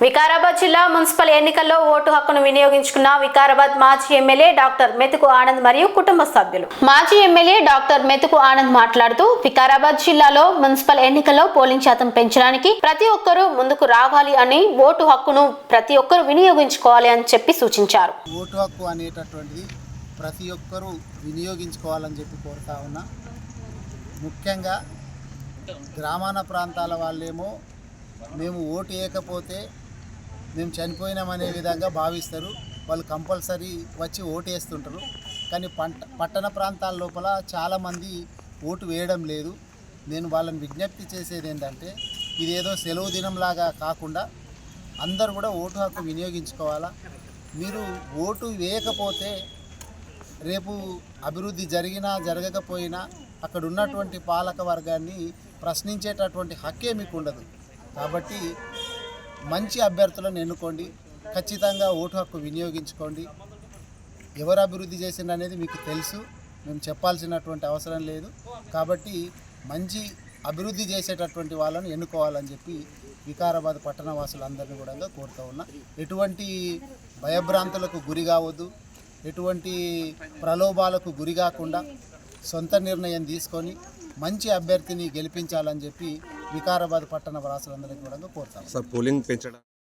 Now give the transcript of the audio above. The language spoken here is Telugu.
వికారాబాద్ జిల్లా మున్సిపల్ ఎన్నికల్లో ఓటు హక్కును వినియోగించుకున్న వికారాబాద్ మాజీ ఎమ్మెల్యే డాక్టర్ మెతుకు ఆనంద్ మరియు కుటుంబ సభ్యులు. మాజీ ఎమ్మెల్యే డాక్టర్ మెతుకు ఆనంద్ మాట్లాడుతూ వికారాబాద్ జిల్లాలో మున్సిపల్ ఎన్నికల్లో పోలింగ్ శాతం పెంచడానికి ప్రతి ఒక్కరూ ముందుకు రావాలి అని ఓటు హక్కును ప్రతి ఒక్కరూ వినియోగించుకోవాలి అని చెప్పి సూచించారు. ఓటు హక్కు అనేటటువంటిది ప్రతి ఒక్కరూ వినియోగించుకోవాలని చెప్పి కోరుతా ఉన్నా. ముఖ్యంగా గ్రామాన ప్రాంతాల వాళ్ళేమో మేము ఓటు వేయకపోతే మేము చనిపోయినామనే విధంగా భావిస్తారు. వాళ్ళు కంపల్సరీ వచ్చి ఓటు వేస్తుంటారు కానీ పంట పట్టణ ప్రాంతాల లోపల చాలామంది ఓటు వేయడం లేదు. నేను వాళ్ళని విజ్ఞప్తి చేసేది ఏంటంటే ఇదేదో సెలవు దినంలాగా కాకుండా అందరూ కూడా ఓటు హక్కు వినియోగించుకోవాలా. మీరు ఓటు వేయకపోతే రేపు అభివృద్ధి జరిగినా జరగకపోయినా అక్కడ ఉన్నటువంటి పాలక వర్గాన్ని ప్రశ్నించేటటువంటి హక్కే మీకు ఉండదు. కాబట్టి మంచి అభ్యర్థులను ఎన్నుకోండి. ఖచ్చితంగా ఓటు హక్కు వినియోగించుకోండి. ఎవరు అభివృద్ధి చేసింది అనేది మీకు తెలుసు. మేము చెప్పాల్సినటువంటి అవసరం లేదు. కాబట్టి మంచి అభివృద్ధి చేసేటటువంటి వాళ్ళని ఎన్నుకోవాలని చెప్పి వికారాబాద్ పట్టణ వాసులందరినీ కూడా కోరుతూ ఉన్నా. ఎటువంటి భయభ్రాంతులకు గురి కావద్దు. ఎటువంటి ప్రలోభాలకు గురి కాకుండా సొంత నిర్ణయం తీసుకొని మంచి అభ్యర్థిని గెలిపించాలని చెప్పి వికారాబాద్ పట్టణ వాసులందరికీ కూడా కోరుతాం. సార్ పోలింగ్ పెంచడం